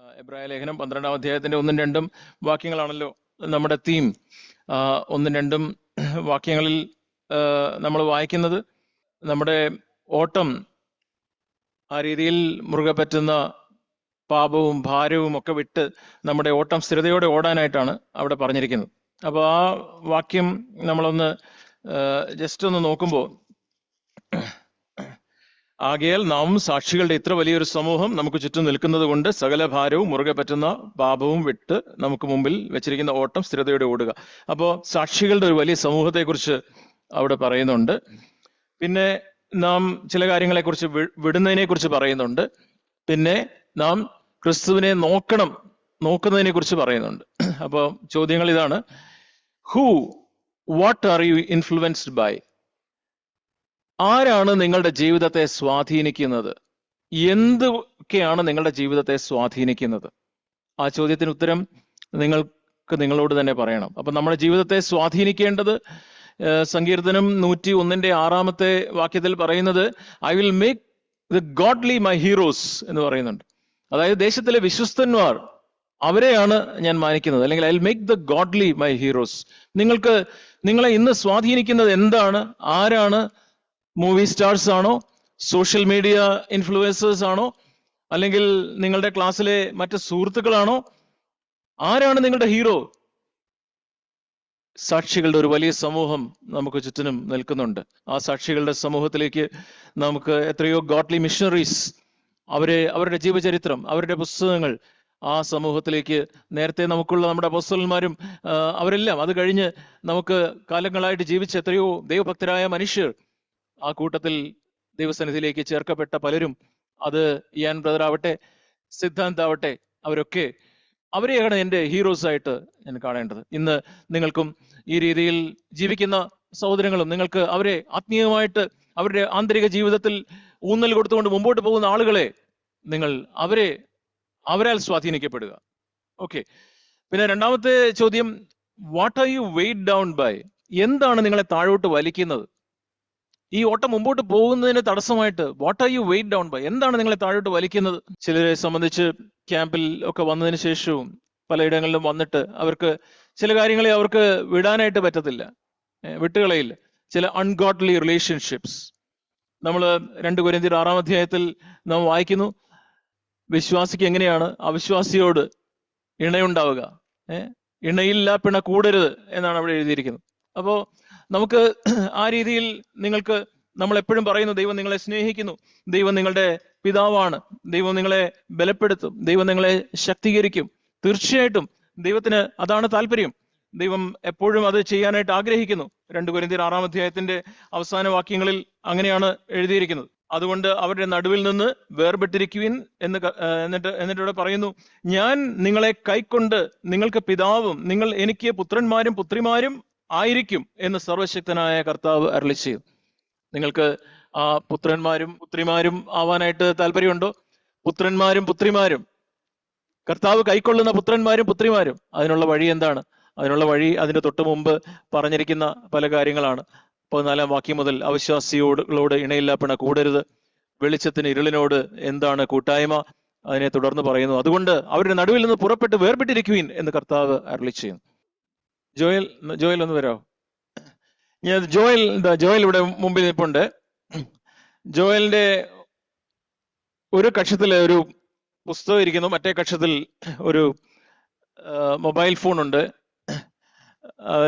എബ്രായ ലേഖനം പന്ത്രണ്ടാം അധ്യായത്തിന്റെ ഒന്നും രണ്ടും വാക്യങ്ങളാണല്ലോ നമ്മുടെ തീം ഒന്നും രണ്ടും വാക്യങ്ങളിൽ നമ്മൾ വായിക്കുന്നത് നമ്മുടെ ഓട്ടം ആ രീതിയിൽ മുറുകെ പറ്റുന്ന പാപവും ഭാരവും ഒക്കെ വിട്ട് നമ്മുടെ ഓട്ടം സ്ഥിരതയോടെ ഓടാനായിട്ടാണ് അവിടെ പറഞ്ഞിരിക്കുന്നത്. അപ്പോൾ ആ വാക്യം നമ്മളൊന്ന് ജസ്റ്റ് ഒന്ന് നോക്കുമ്പോൾ ആകയാൽ നാം സാക്ഷികളുടെ ഇത്ര വലിയൊരു സമൂഹം നമുക്ക് ചുറ്റും നിൽക്കുന്നത് കൊണ്ട് സകല ഭാരവും മുറുകെ പറ്റുന്ന പാപവും വിട്ട് നമുക്ക് മുമ്പിൽ വെച്ചിരിക്കുന്ന ഓട്ടം സ്ഥിരതയോടെ ഓടുക. അപ്പോൾ സാക്ഷികളുടെ ഒരു വലിയ സമൂഹത്തെക്കുറിച്ച് അവിടെ പറയുന്നുണ്ട്. പിന്നെ നാം ചില കാര്യങ്ങളെക്കുറിച്ച് വിടുന്നതിനെ കുറിച്ച് പറയുന്നുണ്ട്. പിന്നെ നാം ക്രിസ്തുവിനെ നോക്കണം നോക്കുന്നതിനെ കുറിച്ച് പറയുന്നുണ്ട്. അപ്പോൾ ചോദ്യങ്ങൾ ഇതാണ്. Who what are you influenced by ആരാണ് നിങ്ങളുടെ ജീവിതത്തെ സ്വാധീനിക്കുന്നത്? എന്തൊക്കെയാണ് നിങ്ങളുടെ ജീവിതത്തെ സ്വാധീനിക്കുന്നത്? ആ ചോദ്യത്തിന് ഉത്തരം നിങ്ങൾക്ക് നിങ്ങളോട് തന്നെ പറയണം. അപ്പൊ നമ്മുടെ ജീവിതത്തെ സ്വാധീനിക്കേണ്ടത് സങ്കീർത്തനം നൂറ്റി ഒന്നിന്റെ ആറാമത്തെ വാക്യത്തിൽ പറയുന്നത് I will make the godly my heroes എന്ന് പറയുന്നുണ്ട്. അതായത് ദേശത്തിലെ വിശ്വസ്തന്മാർ അവരെയാണ് ഞാൻ മാനിക്കുന്നത്. അല്ലെങ്കിൽ I will make the godly my heroes നിങ്ങൾക്ക് നിങ്ങളെ ഇന്ന് സ്വാധീനിക്കുന്നത് എന്താണ്? ആരാണ്? മൂവി സ്റ്റാർസ് ആണോ സോഷ്യൽ മീഡിയ ഇൻഫ്ലുവൻസേഴ്സ് ആണോ അല്ലെങ്കിൽ നിങ്ങളുടെ ക്ലാസ്സിലെ മറ്റ് സുഹൃത്തുക്കളാണോ ആരാണ് നിങ്ങളുടെ ഹീറോ സാക്ഷികളുടെ ഒരു വലിയ സമൂഹം നമുക്ക് ചുറ്റിനും നിൽക്കുന്നുണ്ട്. ആ സാക്ഷികളുടെ സമൂഹത്തിലേക്ക് നമുക്ക് എത്രയോ ഗോഡ്ലി മിഷണറീസ് അവരെ അവരുടെ ജീവചരിത്രം അവരുടെ പുസ്തകങ്ങൾ ആ സമൂഹത്തിലേക്ക് നേരത്തെ നമുക്കുള്ള നമ്മുടെ അപ്പോസ്തലന്മാരും അവരെല്ലാം അത് കഴിഞ്ഞ് നമുക്ക് കാലങ്ങളായിട്ട് ജീവിച്ച എത്രയോ ദൈവഭക്തരായ മനുഷ്യർ ആ കൂട്ടത്തിൽ ദൈവസന്നിധിയിലേക്ക് ചേർക്കപ്പെട്ട പലരും അത് ഇയാൻ ബ്രദർ ആവട്ടെ സിദ്ധാന്ത് ആവട്ടെ അവരൊക്കെ അവരെയാണ് എന്റെ ഹീറോസ് ആയിട്ട് ഞാൻ കാണേണ്ടത്. ഇന്ന് നിങ്ങൾക്കും ഈ രീതിയിൽ ജീവിക്കുന്ന സഹോദരങ്ങളും നിങ്ങൾക്ക് അവരെ ആത്മീയമായിട്ട് അവരുടെ ആന്തരിക ജീവിതത്തിൽ ഊന്നൽ കൊടുത്തുകൊണ്ട് മുമ്പോട്ട് പോകുന്ന ആളുകളെ നിങ്ങൾ അവരെ അവരാൽ സ്വാധീനിക്കപ്പെടുക. ഓക്കെ പിന്നെ രണ്ടാമത്തെ ചോദ്യം what are you weighed down by എന്താണ് നിങ്ങളെ താഴോട്ട് വലിക്കുന്നത്? ഈ ഓട്ടം മുമ്പോട്ട് പോകുന്നതിന് തടസ്സമായിട്ട് what are you weighed down by എന്താണ് നിങ്ങളെ താഴോട്ട് വലിക്കുന്നത്? ചിലരെ സംബന്ധിച്ച് ക്യാമ്പിൽ ഒക്കെ വന്നതിന് ശേഷവും പലയിടങ്ങളിലും വന്നിട്ട് അവർക്ക് ചില കാര്യങ്ങളെ അവർക്ക് വിടാനായിട്ട് പറ്റത്തില്ല. വിട്ടുകളയില്ല. ചില അൺഗോഡ്ലി റിലേഷൻഷിപ്സ് നമ്മൾ രണ്ട് കുരന്തിയുടെ ആറാം അധ്യായത്തിൽ നാം വായിക്കുന്നു വിശ്വാസിക്ക് എങ്ങനെയാണ് അവിശ്വാസിയോട് ഇണയുണ്ടാവുക? ഏഹ് ഇണയില്ല പിണ കൂടരുത് എന്നാണ് അവിടെ എഴുതിയിരിക്കുന്നത്. അപ്പോ നമുക്ക് ആ രീതിയിൽ നിങ്ങൾക്ക് നമ്മൾ എപ്പോഴും പറയുന്നു ദൈവം നിങ്ങളെ സ്നേഹിക്കുന്നു ദൈവം നിങ്ങളുടെ പിതാവാണ് ദൈവം നിങ്ങളെ ബലപ്പെടുത്തും ദൈവം നിങ്ങളെ ശക്തീകരിക്കും. തീർച്ചയായിട്ടും ദൈവത്തിന് അതാണ് താല്പര്യം ദൈവം എപ്പോഴും അത് ചെയ്യാനായിട്ട് ആഗ്രഹിക്കുന്നു. രണ്ടു കുരിന്തിയർ ആറാം അധ്യായത്തിന്റെ അവസാന വാക്യങ്ങളിൽ അങ്ങനെയാണ് എഴുതിയിരിക്കുന്നത്. അതുകൊണ്ട് അവരുടെ നടുവിൽ നിന്ന് വേർപെട്ടിരിക്കുവിൻ എന്ന് എന്നിട്ട് എന്നിട്ട് ഇവിടെ പറയുന്നു ഞാൻ നിങ്ങളെ കൈക്കൊണ്ട് നിങ്ങൾക്ക് പിതാവും നിങ്ങൾ എനിക്ക് പുത്രന്മാരും പുത്രിമാരും ആയിരിക്കും എന്ന് സർവശക്തനായ കർത്താവ് അരളി ചെയ്തു. നിങ്ങൾക്ക് ആ പുത്രന്മാരും പുത്രിമാരും ആവാനായിട്ട് താല്പര്യമുണ്ടോ? പുത്രന്മാരും പുത്രിമാരും. കർത്താവ് കൈക്കൊള്ളുന്ന പുത്രന്മാരും പുത്രിമാരും. അതിനുള്ള വഴി എന്താണ്? അതിനുള്ള വഴി അതിന്റെ തൊട്ട് മുമ്പ് പറഞ്ഞിരിക്കുന്ന പല കാര്യങ്ങളാണ്. പതിനാലാം വാക്യം മുതൽ അവിശ്വാസിയോടുകളോട് ഇണയില്ലാപ്പണ കൂടരുത്. വെളിച്ചത്തിന് ഇരുളിനോട് എന്താണ് കൂട്ടായ്മ? അതിനെ തുടർന്ന് പറയുന്നു. അതുകൊണ്ട് അവരുടെ നടുവിൽ നിന്ന് പുറപ്പെട്ട് വേർപെട്ടിരിക്കുവിൻ എന്ന് കർത്താവ് അരളി ചെയ്യുന്നു. ജോയൽ ജോയൽ ഒന്ന് വരാമോ ഞാൻ ജോയൽ ജോയൽ ഇവിടെ മുമ്പിൽ നിൽപ്പുണ്ട്. ജോയലിന്റെ ഒരു കക്ഷത്തിൽ ഒരു പുസ്തകം ഇരിക്കുന്നു. മറ്റേ കക്ഷത്തിൽ ഒരു മൊബൈൽ ഫോൺ ഉണ്ട്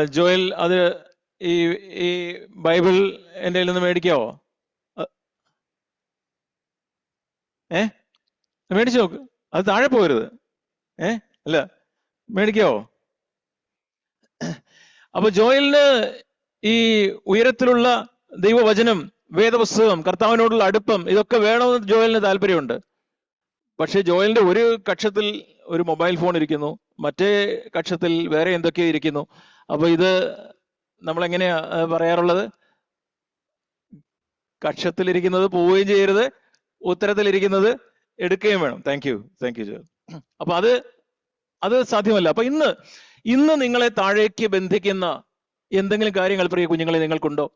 ജോയൽ അത് ഈ ഈ ബൈബിൾ എന്റെ കയ്യിൽ നിന്ന് മേടിക്കാവോ? ഏ? മേടിച്ചു നോക്ക്. അത് താഴെ പോകരുത്. ഏ? അല്ല മേടിക്കാവോ? അപ്പൊ ജോയലിന് ഈ ഉയരത്തിലുള്ള ദൈവവചനം വേദപുസ്തകം കർത്താവിനോടുള്ള അടുപ്പം ഇതൊക്കെ വേണമെന്ന് ജോയലിന് താല്പര്യമുണ്ട്. പക്ഷെ ജോയലിന്റെ ഒരു കക്ഷത്തിൽ ഒരു മൊബൈൽ ഫോൺ ഇരിക്കുന്നു മറ്റേ കക്ഷത്തിൽ വേറെ എന്തൊക്കെയോ ഇരിക്കുന്നു. അപ്പൊ ഇത് നമ്മൾ എങ്ങനെയാ പറയാറുള്ളത്? കക്ഷത്തിലിരിക്കുന്നത് പോവുകയും ചെയ്യരുത് ഉത്തരത്തിലിരിക്കുന്നത് എടുക്കുകയും വേണം. താങ്ക് യു താങ്ക് യു അപ്പൊ അത് അത് സാധ്യമല്ല. അപ്പൊ ഇന്ന് ഇന്ന് നിങ്ങളെ താഴേക്ക് ബന്ധിക്കുന്ന എന്തെങ്കിലും കാര്യങ്ങൾ പ്രിയ കുഞ്ഞുങ്ങളെ നിങ്ങൾക്കുണ്ടോ?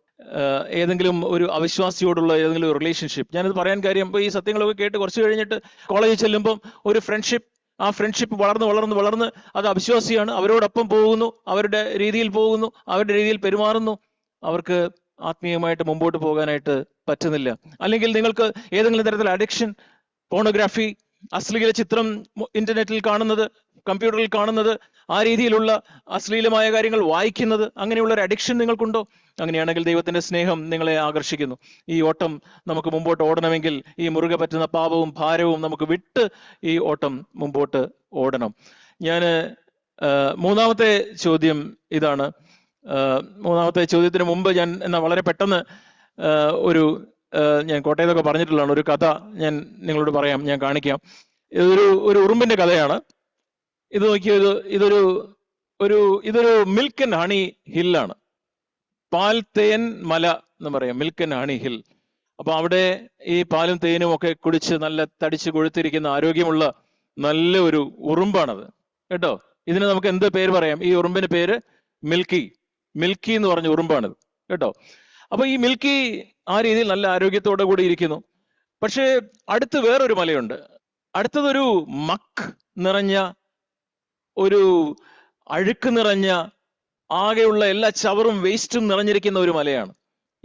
ഏതെങ്കിലും ഒരു അവിശ്വാസിയോടുള്ള ഏതെങ്കിലും റിലേഷൻഷിപ്പ് ഞാനത് പറയാൻ കാര്യം ഈ സത്യങ്ങളൊക്കെ കേട്ട് കുറച്ച് കഴിഞ്ഞിട്ട് കോളേജിൽ ചെല്ലുമ്പോൾ ഒരു ഫ്രണ്ട്ഷിപ്പ് ആ ഫ്രണ്ട്ഷിപ്പ് വളർന്ന് വളർന്ന് വളർന്ന് അത് അവിശ്വാസിയാണ്. അവരോടൊപ്പം പോകുന്നു അവരുടെ രീതിയിൽ പോകുന്നു അവരുടെ രീതിയിൽ പെരുമാറുന്നു. അവർക്ക് ആത്മീയമായിട്ട് മുമ്പോട്ട് പോകാനായിട്ട് പറ്റുന്നില്ല. അല്ലെങ്കിൽ നിങ്ങൾക്ക് ഏതെങ്കിലും തരത്തിൽ അഡിക്ഷൻ പോണോഗ്രാഫി അശ്ലീല ചിത്രം ഇന്റർനെറ്റിൽ കാണുന്നത് കമ്പ്യൂട്ടറിൽ കാണുന്നത് ആ രീതിയിലുള്ള അശ്ലീലമായ കാര്യങ്ങൾ വായിക്കുന്നത് അങ്ങനെയുള്ള ഒരു അഡിക്ഷൻ നിങ്ങൾക്കുണ്ടോ? അങ്ങനെയാണെങ്കിൽ ദൈവത്തിന്റെ സ്നേഹം നിങ്ങളെ ആകർഷിക്കുന്നു. ഈ ഓട്ടം നമുക്ക് മുമ്പോട്ട് ഓടണമെങ്കിൽ ഈ മുറുകെ പറ്റുന്ന പാപവും ഭാരവും നമുക്ക് വിട്ട് ഈ ഓട്ടം മുമ്പോട്ട് ഓടണം. ഞാൻ മൂന്നാമത്തെ ചോദ്യം ഇതാണ്. മൂന്നാമത്തെ ചോദ്യത്തിന് മുമ്പ് ഞാൻ എന്നാ വളരെ പെട്ടെന്ന് ഒരു ഞാൻ കോട്ടയത്തൊക്കെ പറഞ്ഞിട്ടുള്ളതാണ്. ഒരു കഥ ഞാൻ നിങ്ങളോട് പറയാം ഞാൻ കാണിക്കാം. ഇതൊരു ഒരു ഉറുമ്പിന്റെ കഥയാണ്. ഇത് നോക്കിയത് ഇത് ഇതൊരു ഒരു ഇതൊരു മിൽക്ക് ആൻഡ് ഹണി ഹില്ലാണ് പാൽ തേൻ മല എന്ന് പറയാം മിൽക്ക് ആൻഡ് ഹണി ഹിൽ അപ്പൊ അവിടെ ഈ പാലും തേനും ഒക്കെ കുടിച്ച് നല്ല തടിച്ച് കൊഴുത്തിരിക്കുന്ന ആരോഗ്യമുള്ള നല്ല ഒരു ഉറുമ്പാണത്. കേട്ടോ? ഇതിന് നമുക്ക് എന്ത് പേര് പറയാം? ഈ ഉറുമ്പിന് പേര് മിൽക്കി. മിൽക്കി എന്ന് പറഞ്ഞ ഉറുമ്പാണിത്. കേട്ടോ? അപ്പൊ ഈ മിൽക്കി ആ രീതിയിൽ നല്ല ആരോഗ്യത്തോടെ കൂടി ഇരിക്കുന്നു. പക്ഷേ അടുത്ത് വേറൊരു മലയുണ്ട്. അടുത്തതൊരു മക്ക് നിറഞ്ഞ ഒരു അഴുക്ക് നിറഞ്ഞ ആകെയുള്ള എല്ലാ ചവറും വേസ്റ്റും നിറഞ്ഞിരിക്കുന്ന ഒരു മലയാണ്.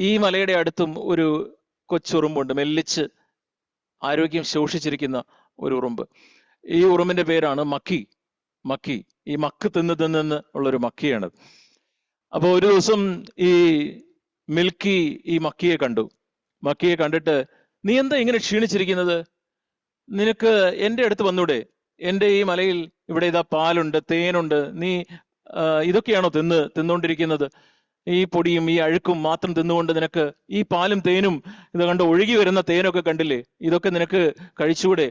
ഈ മലയുടെ അടുത്തും ഒരു കൊച്ചുറുമ്പുണ്ട്. മെല്ലിച്ച് ആരോഗ്യം ശോഷിച്ചിരിക്കുന്ന ഒരു ഉറുമ്പ്. ഈ ഉറുമ്പിന്റെ പേരാണ് മക്കി. മക്കി. ഈ മക്ക് തിന്ന് തിന്ന് ഉള്ളൊരു മക്കിയാണ് അപ്പൊ ഒരു ദിവസം ഈ മിൽക്കി ഈ മക്കിയെ കണ്ടു. മക്കിയെ കണ്ടിട്ട് നീ എന്താ ഇങ്ങനെ ക്ഷീണിച്ചിരിക്കുന്നത്? നിനക്ക് എന്റെ അടുത്ത് വന്നൂടെ. എന്റെ ഈ മലയിൽ ഇവിടെ ഇതാ പാലുണ്ട് തേനുണ്ട്. നീ ഇതൊക്കെയാണോ തിന്ന് തിന്നുകൊണ്ടിരിക്കുന്നത് ഈ പൊടിയും ഈ അഴുക്കും മാത്രം തിന്നുകൊണ്ട് നിനക്ക് ഈ പാലും തേനും ഇത് കണ്ട് ഒഴുകി വരുന്ന തേനൊക്കെ കണ്ടില്ലേ? ഇതൊക്കെ നിനക്ക് കഴിച്ചുകൂടെ?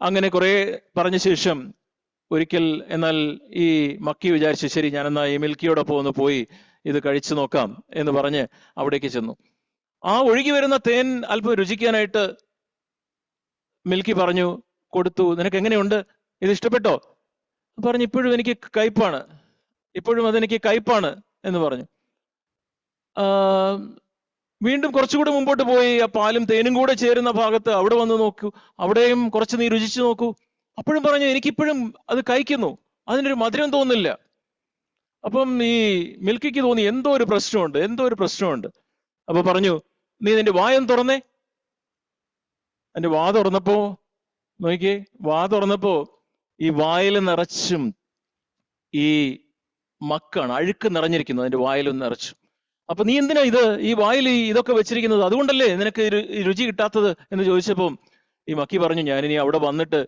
അങ്ങനെ കുറെ പറഞ്ഞ ശേഷം ഒരിക്കൽ എന്നാൽ ഈ മക്കി വിചാരിച്ചു ശരി ഞാൻ എന്നാ ഈ മിൽക്കിയോടൊപ്പം ഒന്ന് പോയി ഇത് കഴിച്ചു നോക്കാം എന്ന് പറഞ്ഞ് അവിടേക്ക് ചെന്നു. ആ ഒഴുകി വരുന്ന തേൻ അല്പം രുചിക്കാനായിട്ട് മിൽക്കി പറഞ്ഞു കൊടുത്തു. നിനക്ക് എങ്ങനെയുണ്ട്? ഇത് ഇഷ്ടപ്പെട്ടോ? പറഞ്ഞു ഇപ്പോഴും എനിക്ക് കയ്പാണ്. ഇപ്പോഴും അതെനിക്ക് കയ്പാണ് എന്ന് പറഞ്ഞു. വീണ്ടും കുറച്ചുകൂടെ മുമ്പോട്ട് പോയി ആ പാലും തേനും കൂടെ ചേരുന്ന ഭാഗത്ത് അവിടെ വന്ന് നോക്കൂ. അവിടെയും കുറച്ച് നീ രുചിച്ചു നോക്കൂ. അപ്പോഴും പറഞ്ഞു എനിക്കിപ്പോഴും അത് കഴിക്കുന്നു. അതിനൊരു മധുരം തോന്നില്ല അപ്പം ഈ മിൽക്കിക്ക് തോന്നി എന്തോ ഒരു പ്രശ്നമുണ്ട് എന്തോ ഒരു പ്രശ്നമുണ്ട്. അപ്പൊ പറഞ്ഞു നീ നിന്റെ വായം തുറന്നേ. എന്റെ വാ തുറന്നപ്പോ നോക്കിയേ വാ തുറന്നപ്പോ ഈ വായിൽ നിറച്ചും ഈ മക്കാണ് അഴുക്ക് നിറഞ്ഞിരിക്കുന്നു അതിന്റെ വായിലും നിറച്ചു. അപ്പൊ നീ എന്തിനാ ഇത് ഈ വായിൽ ഇതൊക്കെ വെച്ചിരിക്കുന്നത്? അതുകൊണ്ടല്ലേ നിനക്ക് രുചി കിട്ടാത്തത് എന്ന് ചോദിച്ചപ്പം ഈ മക്കി പറഞ്ഞു ഞാൻ ഞാനിനി അവിടെ വന്നിട്ട്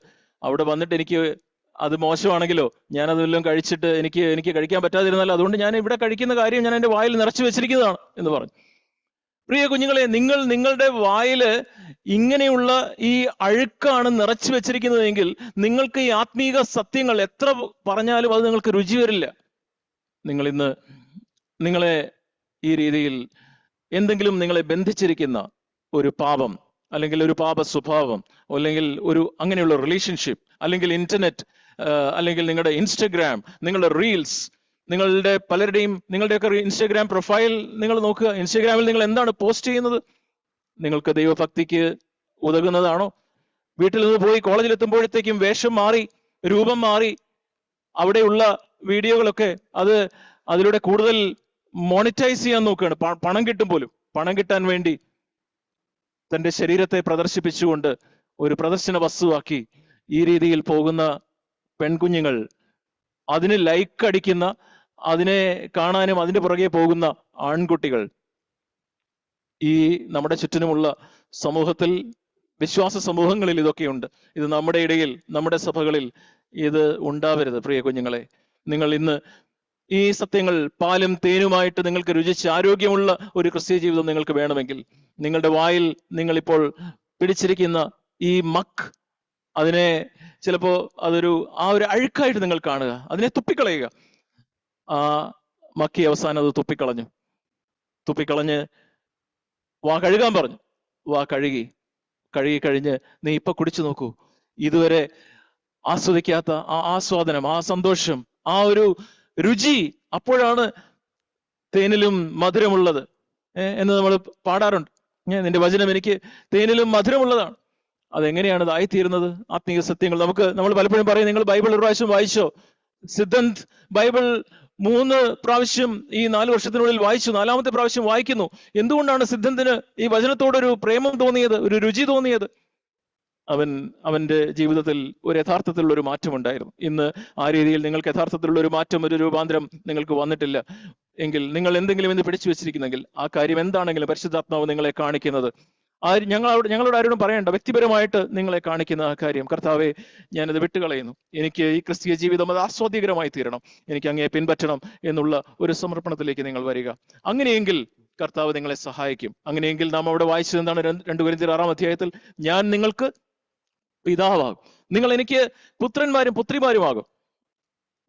അവിടെ വന്നിട്ട് എനിക്ക് അത് മോശമാണെങ്കിലോ ഞാൻ അതെല്ലാം കഴിച്ചിട്ട് എനിക്ക് എനിക്ക് കഴിക്കാൻ പറ്റാതിരുന്നാലോ അതുകൊണ്ട് ഞാൻ ഇവിടെ കഴിക്കുന്ന കാര്യം ഞാൻ എന്റെ വായിൽ നിറച്ചു വെച്ചിരിക്കുന്നതാണ് എന്ന് പറഞ്ഞു. പ്രിയ കുഞ്ഞുങ്ങളെ നിങ്ങൾ നിങ്ങളുടെ വായിൽ ഇങ്ങനെയുള്ള ഈ അഴുക്കാണ് നിറച്ചു വെച്ചിരിക്കുന്നതെങ്കിൽ നിങ്ങൾക്ക് ഈ ആത്മീക സത്യങ്ങൾ എത്ര പറഞ്ഞാലും അത് നിങ്ങൾക്ക് രുചി വരില്ല. നിങ്ങൾ ഇന്ന് നിങ്ങളെ ഈ രീതിയിൽ എന്തെങ്കിലും നിങ്ങളെ ബന്ധിച്ചിരിക്കുന്ന ഒരു പാപം അല്ലെങ്കിൽ ഒരു പാപ സ്വഭാവം അല്ലെങ്കിൽ ഒരു അങ്ങനെയുള്ള റിലേഷൻഷിപ്പ് അല്ലെങ്കിൽ ഇന്റർനെറ്റ് അല്ലെങ്കിൽ നിങ്ങളുടെ ഇൻസ്റ്റഗ്രാം നിങ്ങളുടെ റീൽസ് നിങ്ങളുടെ പലരുടെയും നിങ്ങളുടെയൊക്കെ ഇൻസ്റ്റാഗ്രാം പ്രൊഫൈൽ നിങ്ങൾ നോക്കുക. ഇൻസ്റ്റാഗ്രാമിൽ നിങ്ങൾ എന്താണ് പോസ്റ്റ് ചെയ്യുന്നത്? നിങ്ങൾക്ക് ദൈവഭക്തിക്ക് ഉതകുന്നതാണോ? വീട്ടിൽ നിന്ന് പോയി കോളേജിൽ എത്തുമ്പോഴത്തേക്കും വേഷം മാറി രൂപം മാറി അവിടെയുള്ള വീഡിയോകളൊക്കെ അത് അതിലൂടെ കൂടുതൽ മോണിറ്റൈസ് ചെയ്യാൻ നോക്കുകയാണ്. പണം കിട്ടും പോലും. പണം കിട്ടാൻ വേണ്ടി തന്റെ ശരീരത്തെ പ്രദർശിപ്പിച്ചുകൊണ്ട് ഒരു പ്രദർശന വസ്തുവാക്കി ഈ രീതിയിൽ പോകുന്ന പെൺകുഞ്ഞുങ്ങൾ അതിന് ലൈക്ക് അടിക്കുന്ന അതിനെ കാണാനും അതിന്റെ പുറകെ പോകുന്ന ആൺകുട്ടികൾ ഈ നമ്മുടെ ചുറ്റിനുമുള്ള സമൂഹത്തിൽ വിശ്വാസ സമൂഹങ്ങളിൽ ഇതൊക്കെയുണ്ട്. ഇത് നമ്മുടെ ഇടയിൽ നമ്മുടെ സഭകളിൽ ഇത് ഉണ്ടാവരുത്. പ്രിയ കുഞ്ഞുങ്ങളെ നിങ്ങൾ ഇന്ന് ഈ സത്യങ്ങൾ പാലും തേനുമായിട്ട് നിങ്ങൾക്ക് രുചിച്ച് ആരോഗ്യമുള്ള ഒരു ക്രിസ്ത്യ ജീവിതം നിങ്ങൾക്ക് വേണമെങ്കിൽ നിങ്ങളുടെ വായിൽ നിങ്ങൾ ഇപ്പോൾ പിടിച്ചിരിക്കുന്ന ഈ മക്ക് അതിനെ ചിലപ്പോ അതൊരു ആ ഒരു അഴുക്കായിട്ട് നിങ്ങൾ കാണുക. അതിനെ തുപ്പിക്കളയുക. ആ മക്കി അവസാനം അത് തുപ്പിക്കളഞ്ഞു. തുപ്പിക്കളഞ്ഞ് വാ കഴുകാൻ പറഞ്ഞു. വാ കഴുകി. കഴുകി കഴിഞ്ഞ് നീ ഇപ്പൊ കുടിച്ചു നോക്കൂ. ഇതുവരെ ആസ്വദിക്കാത്ത ആ ആസ്വാദനം ആ സന്തോഷം ആ ഒരു രുചി അപ്പോഴാണ് തേനിലും മധുരമുള്ളത്. എന്ന് നമ്മൾ പാടാറുണ്ട്. നിന്റെ വചനം എനിക്ക് തേനിലും മധുരമുള്ളതാണ്. അതെങ്ങനെയാണ് ഇതായിത്തീരുന്നത്? ആത്മീയ സത്യങ്ങൾ. നമുക്ക് നമ്മൾ പലപ്പോഴും പറയും നിങ്ങൾ ബൈബിൾ ഒരു പ്രാവശ്യം വായിച്ചോ? സിദ്ധന്ത് ബൈബിൾ മൂന്ന് പ്രാവശ്യം ഈ നാല് വർഷത്തിനുള്ളിൽ വായിച്ചു നാലാമത്തെ പ്രാവശ്യം വായിക്കുന്നു. എന്തുകൊണ്ടാണ് സിദ്ധന്തിന് ഈ വചനത്തോടൊരു പ്രേമം തോന്നിയത് ഒരു രുചി തോന്നിയത്? അവൻ അവന്റെ ജീവിതത്തിൽ ഒരു യഥാർത്ഥത്തിലുള്ള ഒരു മാറ്റം ഉണ്ടായിരുന്നു ഇന്ന് ആ രീതിയിൽ നിങ്ങൾക്ക് യഥാർത്ഥത്തിലുള്ള ഒരു മാറ്റം ഒരു രൂപാന്തരം നിങ്ങൾക്ക് വന്നിട്ടില്ല. എങ്കിൽ നിങ്ങൾ എന്തെങ്കിലും ഇന്ന് പിടിച്ചു വെച്ചിരിക്കുന്നെങ്കിൽ ആ കാര്യം എന്താണെങ്കിലും പരിശുദ്ധാത്മാവ് നിങ്ങളെ കാണിക്കുന്നത്. ആ ഞങ്ങളോട് ഞങ്ങളോട് ആരോടും പറയണ്ട വ്യക്തിപരമായിട്ട് നിങ്ങളെ കാണിക്കുന്ന ആ കാര്യം. കർത്താവെ ഞാനത് വിട്ടുകളയുന്നു. എനിക്ക് ഈ ക്രിസ്തീയ ജീവിതം അത് ആസ്വാദ്യകരമായി തീരണം. എനിക്ക് അങ്ങേ പിൻപറ്റണം എന്നുള്ള ഒരു സമർപ്പണത്തിലേക്ക് നിങ്ങൾ വരിക. അങ്ങനെയെങ്കിൽ കർത്താവ് നിങ്ങളെ സഹായിക്കും. അങ്ങനെയെങ്കിൽ നാം അവിടെ വായിച്ചത് എന്താണ്? രണ്ട് കുരിന്തിയർ ആറാം അധ്യായത്തിൽ ഞാൻ നിങ്ങൾക്ക് പിതാവാകും. നിങ്ങൾ എനിക്ക് പുത്രന്മാരും പുത്രിമാരുമാകും.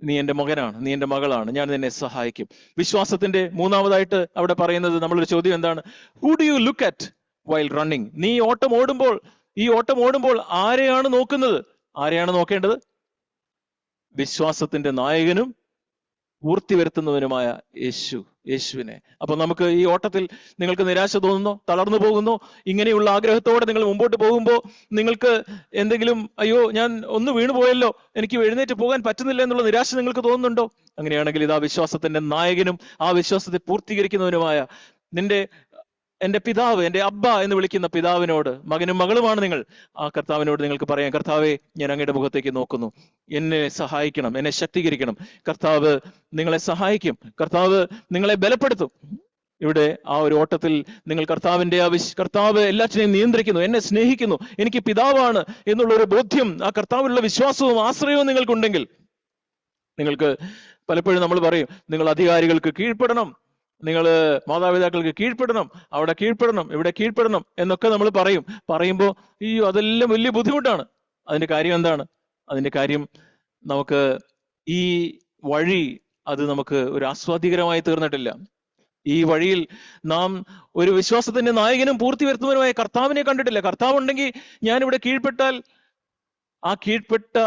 നീ എന്റെ മകനാണ് നീ എന്റെ മകളാണ്. ഞാൻ നിന്നെ സഹായിക്കും. വിശ്വാസത്തിന്റെ മൂന്നാമതായിട്ട് അവിടെ പറയുന്നത് നമ്മളൊരു ചോദ്യം എന്താണ്? Who do you look at while running നീ ഓട്ടം ഓടുമ്പോൾ ഈ ഓട്ടം ഓടുമ്പോൾ ആരെയാണ് നോക്കുന്നത്? ആരെയാണ് നോക്കേണ്ടത്? വിശ്വാസത്തിന്റെ നായകനും പൂർത്തി വരുത്തുന്നവനുമായ യേശു യേശുവിനെ. അപ്പൊ നമുക്ക് ഈ ഓട്ടത്തിൽ നിങ്ങൾക്ക് നിരാശ തോന്നുന്നു? തളർന്നു പോകുന്നു? ഇങ്ങനെയുള്ള ആഗ്രഹത്തോടെ നിങ്ങൾ മുമ്പോട്ട് പോകുമ്പോൾ നിങ്ങൾക്ക് എന്തെങ്കിലും അയ്യോ ഞാൻ ഒന്ന് വീണുപോയല്ലോ എനിക്ക് എഴുന്നേറ്റ് പോകാൻ പറ്റുന്നില്ല എന്നുള്ള നിരാശ നിങ്ങൾക്ക് തോന്നുന്നുണ്ടോ? അങ്ങനെയാണെങ്കിൽ ഇത് ആ വിശ്വാസത്തിന്റെ നായകനും ആ വിശ്വാസത്തെ പൂർത്തീകരിക്കുന്നവനുമായ നിന്റെ എന്റെ പിതാവ് എന്റെ അബ്ബ എന്ന് വിളിക്കുന്ന പിതാവിനോട് മകനും മകളുമാണ് നിങ്ങൾ. ആ കർത്താവിനോട് നിങ്ങൾക്ക് പറയാം കർത്താവെ ഞാൻ അങ്ങയുടെ മുഖത്തേക്ക് നോക്കുന്നു. എന്നെ സഹായിക്കണം എന്നെ ശക്തീകരിക്കണം. കർത്താവ് നിങ്ങളെ സഹായിക്കും. കർത്താവ് നിങ്ങളെ ബലപ്പെടുത്തും. ഇവിടെ ആ ഒരു ഓട്ടത്തിൽ നിങ്ങൾ കർത്താവിന്റെ ആ വിശ് കർത്താവ് എല്ലാറ്റിനെയും നിയന്ത്രിക്കുന്നു എന്നെ സ്നേഹിക്കുന്നു എനിക്ക് പിതാവാണ് എന്നുള്ള ഒരു ബോധ്യം ആ കർത്താവിലുള്ള വിശ്വാസവും ആശ്രയവും നിങ്ങൾക്കുണ്ടെങ്കിൽ നിങ്ങൾക്ക് പലപ്പോഴും നമ്മൾ പറയും നിങ്ങൾ അധികാരികൾക്ക് കീഴ്പ്പെടണം നിങ്ങൾ മാതാപിതാക്കൾക്ക് കീഴ്പ്പെടണം അവിടെ കീഴ്പ്പെടണം ഇവിടെ കീഴ്പ്പെടണം എന്നൊക്കെ നമ്മൾ പറയും. പറയുമ്പോൾ അയ്യോ അതെല്ലാം വലിയ ബുദ്ധിമുട്ടാണ്. അതിന്റെ കാര്യം എന്താണ്? അതിന്റെ കാര്യം നമുക്ക് ഈ വഴി അത് നമുക്ക് ഒരു ആസ്വാദികരമായി തീർന്നിട്ടില്ല. ഈ വഴിയിൽ നാം ഒരു വിശ്വാസത്തിന്റെ നായകനും പൂർത്തി വരുത്തുന്നവനുമായ കർത്താവിനെ കണ്ടിട്ടില്ല. കർത്താവ് ഉണ്ടെങ്കിൽ ഞാൻ ഇവിടെ കീഴ്പ്പെട്ടാൽ ആ കീഴ്പ്പെട്ട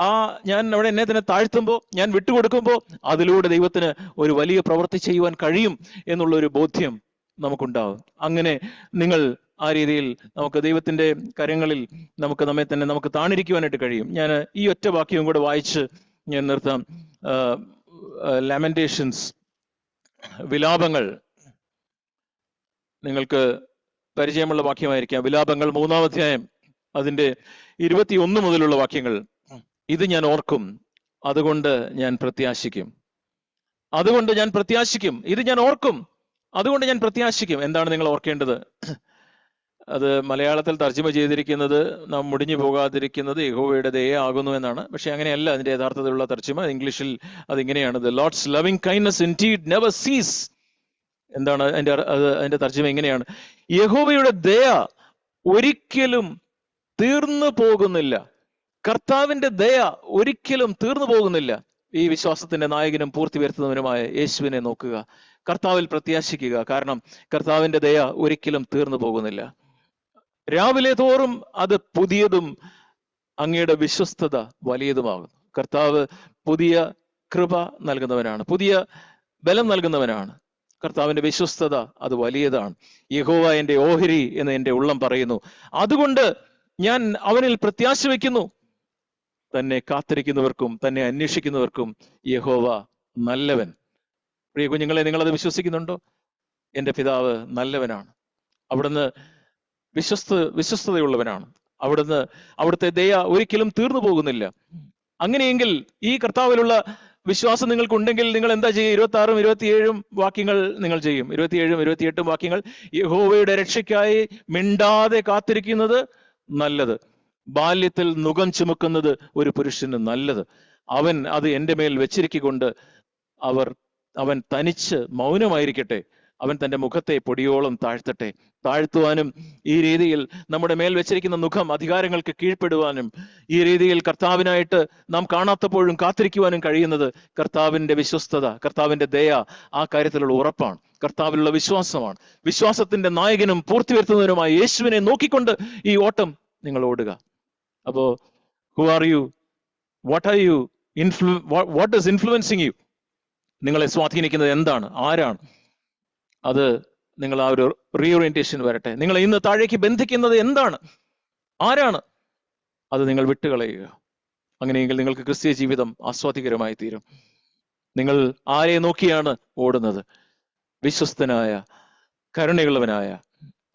ആ ഞാൻ അവിടെ എന്നെ തന്നെ താഴ്ത്തുമ്പോൾ ഞാൻ വിട്ടുകൊടുക്കുമ്പോൾ അതിലൂടെ ദൈവത്തിന് ഒരു വലിയ പ്രവൃത്തി ചെയ്യുവാൻ കഴിയും എന്നുള്ള ഒരു ബോധ്യം നമുക്കുണ്ടാവും. അങ്ങനെ നിങ്ങൾ ആ രീതിയിൽ നമുക്ക് ദൈവത്തിന്റെ കരങ്ങളിൽ നമുക്ക് നമ്മെ തന്നെ നമുക്ക് താണിരിക്കുവാനായിട്ട് കഴിയും. ഞാൻ ഈ ഒറ്റ വാക്യവും കൂടെ വായിച്ച് ഞാൻ നിർത്താം. ലാമെന്റേഷൻസ് വിലാപങ്ങൾ. നിങ്ങൾക്ക് പരിചയമുള്ള വാക്യമായിരിക്കാം. വിലാപങ്ങൾ മൂന്നാം അധ്യായം അതിന്റെ ഇരുപത്തി ഒന്ന് മുതലുള്ള വാക്യങ്ങൾ. ഇത് ഞാൻ ഓർക്കും. അതുകൊണ്ട് ഞാൻ പ്രത്യാശിക്കും. അതുകൊണ്ട് ഞാൻ പ്രത്യാശിക്കും. ഇത് ഞാൻ ഓർക്കും. അതുകൊണ്ട് ഞാൻ പ്രത്യാശിക്കും. എന്താണ് നിങ്ങൾ ഓർക്കേണ്ടത്? അത് മലയാളത്തിൽ തർജമ ചെയ്തിരിക്കുന്നത് നാം മുടിഞ്ഞു പോകാതിരിക്കുന്നത് യഹോവയുടെ ദയ ആകുന്നു എന്നാണ്. പക്ഷെ അങ്ങനെയല്ല. അതിന്റെ യഥാർത്ഥത്തിലുള്ള തർജമ ഇംഗ്ലീഷിൽ അതിങ്ങനെയാണ്. The Lord's loving kindness in never ceases എന്താണ് അതിന്റെ അത് അതിന്റെ തർജമ എങ്ങനെയാണ് യഹോവയുടെ ദയ ഒരിക്കലും തീർന്നു പോകുന്നില്ല. കർത്താവിന്റെ ദയ ഒരിക്കലും തീർന്നു പോകുന്നില്ല. ഈ വിശ്വാസത്തിന്റെ നായകനും പൂർത്തി വരുത്തുന്നവനുമായ യേശുവിനെ നോക്കുക കർത്താവിൽ പ്രത്യാശിക്കുക. കാരണം കർത്താവിന്റെ ദയ ഒരിക്കലും തീർന്നു പോകുന്നില്ല. രാവിലെ തോറും അത് പുതിയതും അങ്ങയുടെ വിശ്വസ്തത വലിയതുമാകുന്നു. കർത്താവ് പുതിയ കൃപ നൽകുന്നവനാണ് പുതിയ ബലം നൽകുന്നവനാണ്. കർത്താവിന്റെ വിശ്വസ്തത അത് വലിയതാണ്. യഹോവ എന്റെ ഓഹരി എന്ന് എന്റെ ഉള്ളം പറയുന്നു. അതുകൊണ്ട് ഞാൻ അവനിൽ പ്രത്യാശ വയ്ക്കുന്നു തന്നെ കാത്തിരിക്കുന്നവർക്കും തന്നെ അന്വേഷിക്കുന്നവർക്കും യഹോവ നല്ലവൻ. പ്രിയ കുഞ്ഞുങ്ങളെ നിങ്ങളത് വിശ്വസിക്കുന്നുണ്ടോ? എന്റെ പിതാവ് നല്ലവനാണ്. അവിടുന്ന് വിശ്വസ്ത വിശ്വസ്തതയുള്ളവനാണ്. അവിടുന്ന് അവിടുത്തെ ദയ ഒരിക്കലും തീർന്നു പോകുന്നില്ല. അങ്ങനെയെങ്കിൽ ഈ കർത്താവിലുള്ള വിശ്വാസം നിങ്ങൾക്കുണ്ടെങ്കിൽ നിങ്ങൾ എന്താ ചെയ്യുക? ഇരുപത്തി ആറും ഇരുപത്തിയേഴും വാക്യങ്ങൾ നിങ്ങൾ ചെയ്യും. ഇരുപത്തിയേഴും ഇരുപത്തിയെട്ടും വാക്യങ്ങൾ യഹോവയുടെ രക്ഷയ്ക്കായി മിണ്ടാതെ കാത്തിരിക്കുന്നത് നല്ലത്. ബാല്യത്തിൽ നുകം ചുമക്കുന്നത് ഒരു പുരുഷന് നല്ലത്. അവൻ അത് എന്റെ മേൽ വെച്ചിരിക്കൊണ്ട് അവർ അവൻ തനിച്ച് മൗനമായിരിക്കട്ടെ. അവൻ തന്റെ മുഖത്തെ പൊടിയോളം താഴ്ത്തട്ടെ. താഴ്ത്തുവാനും ഈ രീതിയിൽ നമ്മുടെ മേൽ വെച്ചിരിക്കുന്ന മുഖം അധികാരങ്ങൾക്ക് കീഴ്പ്പെടുവാനും ഈ രീതിയിൽ കർത്താവിനായിട്ട് നാം കാണാത്തപ്പോഴും കാത്തിരിക്കുവാനും കഴിയുന്നത് കർത്താവിന്റെ വിശ്വസ്തത കർത്താവിന്റെ ദയ ആ കാര്യത്തിലുള്ള ഉറപ്പാണ്. കർത്താവിലുള്ള വിശ്വാസമാണ്. വിശ്വാസത്തിന്റെ നായകനും പൂർത്തി വരുത്തുന്നവനുമായ യേശുവിനെ നോക്കിക്കൊണ്ട് ഈ ഓട്ടം നിങ്ങൾ ഓടുക. അപ്പോ who are you what are you influ what is influencing you നിങ്ങളെ സ്വാധീനിക്കുന്നത് എന്താണ്? ആരാണ്? അത് നിങ്ങൾ ആ ഒരു റീഓറിയന്റേഷൻ വരട്ടെ. നിങ്ങൾ ഇന്ന് താഴേക്ക് ബന്ധിക്കുന്നത് എന്താണ്? ആരാണ്? അത് നിങ്ങൾ വിട്ടുകളയുക. അങ്ങനെയെങ്കിൽ നിങ്ങൾക്ക് ക്രിസ്തീയ ജീവിതം ആസ്വാദികരമായി തീരും നിങ്ങൾ ആരെ നോക്കിയാണ് ഓടുന്നത്? വിശ്വസ്തനായ കരുണയുള്ളവനായ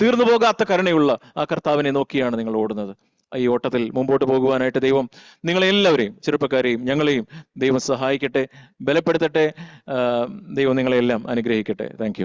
തീർന്നു പോകാത്ത കരുണയുള്ള ആ കർത്താവിനെ നോക്കിയാണ് നിങ്ങൾ ഓടുന്നത്. ഈ ഓട്ടത്തിൽ മുമ്പോട്ട് പോകുവാനായിട്ട് ദൈവം നിങ്ങളെല്ലാവരെയും ചെറുപ്പക്കാരെയും ഞങ്ങളെയും ദൈവം സഹായിക്കട്ടെ ബലപ്പെടുത്തട്ടെ. ദൈവം നിങ്ങളെല്ലാം അനുഗ്രഹിക്കട്ടെ. താങ്ക്